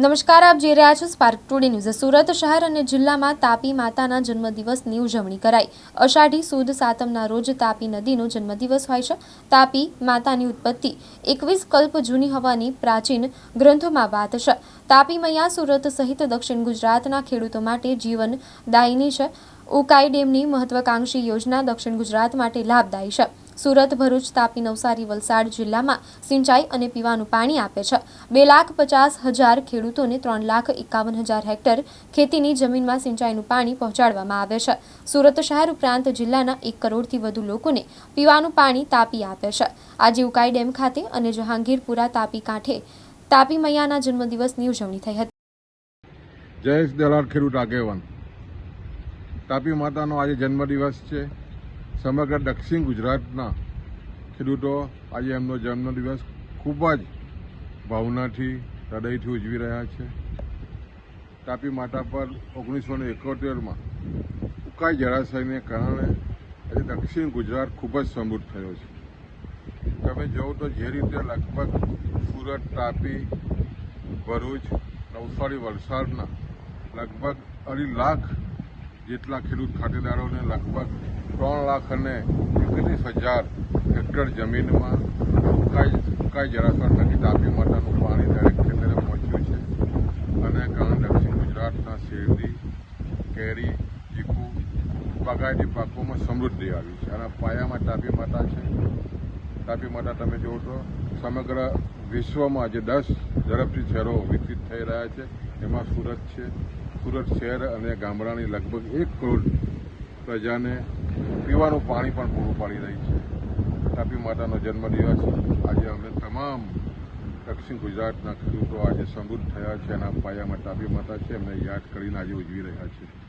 નમસ્કાર, આપ જોઈ રહ્યા છો સ્પાર્ક ટુડે ન્યૂઝ સુરત શહેર અને જિલ્લામાં તાપી માતાના જન્મદિવસની ઉજવણી કરાઈ. અષાઢી સુદ સાતમના રોજ તાપી નદીનો જન્મદિવસ હોય છે. તાપી માતાની ઉત્પત્તિ એકવીસ કલ્પ જૂની હોવાની પ્રાચીન ગ્રંથોમાં વાત છે. તાપી મૈયા સુરત સહિત દક્ષિણ ગુજરાતના ખેડૂતો માટે જીવન દાયની છે. ઉકાઈ ડેમની મહત્વાકાંક્ષી યોજના દક્ષિણ ગુજરાત માટે લાભદાયી છે. સુરત, ભરૂચ, તાપી, નવસારી, વલસાડ જિલ્લામાં સિંચાઈ અને પીવાનું પાણી આપે છે. બે લાખ પચાસ હજાર ખેડૂતોને ત્રણ લાખ એકાવન હજાર હેક્ટર ખેતીની જમીનમાં સિંચાઈનું પાણી પહોંચાડવામાં આવે છે. સુરત શહેર ઉપરાંત જિલ્લાના એક કરોડથી વધુ લોકોને પીવાનું પાણી તાપી આપે છે. આજે ઉકાઈ ડેમ ખાતે અને જહાંગીરપુરા, તાપી કાંઠે તાપી મૈયાના જન્મદિવસની ઉજવણી થઈ હતી. જયેશ દલાલ ખેડૂત આગેવાન. તાપી માતાનો આજે જન્મદિવસ છે. સમગ્ર દક્ષિણ ગુજરાતના ખેડૂતો આજે એમનો જન્મદિવસ ખૂબ જ ભાવનાથી, હૃદયથી ઉજવી રહ્યા છે. તાપી માતા પર ઓગણીસો ને એકોતેરમાં ઉકાઈ જળાશયને કારણે આજે દક્ષિણ ગુજરાત ખૂબ જ સમૃદ્ધ થયો છે. તમે જોવો તો જે રીતે લગભગ સુરત, તાપી, ભરૂચ, નવસારી વલસાડના લગભગ અઢી લાખ જેટલા ખેડૂત ખાતેદારોને લગભગ ત્રણ લાખ અને એકત્રીસ હજાર હેક્ટર જમીનમાં ઉકાઈ ઉકાઈ જળાશય થકી તાપી માતાનું પાણી દરેક ખેતરે પહોંચ્યું છે. અને કારણ દક્ષિણ ગુજરાતના શેરડી, કેરી, ચીકુ, બાગાયતી પાકોમાં સમૃદ્ધિ આવી છે. અને પાયામાં તાપી માતા છે. તાપી માતા તમે જુઓ તો સમગ્ર વિશ્વમાં જે દસ ઝડપથી શહેરો વિકસિત થઈ રહ્યા છે. એમાં સુરત છે. સુરત શહેર અને ગામડાની લગભગ એક કરોડ પ્રજાને પીવાનું પાણી પણ પૂરું પાડી રહી છે. તાપી માતાનો જન્મદિવસ આજે અમે તમામ દક્ષિણ ગુજરાતના ખેડૂતો આજે સમૃદ્ધ થયા છે આ પાયામાં તાપી માતા છે, એમને યાદ કરીને આજે ઉજવી રહ્યા છે.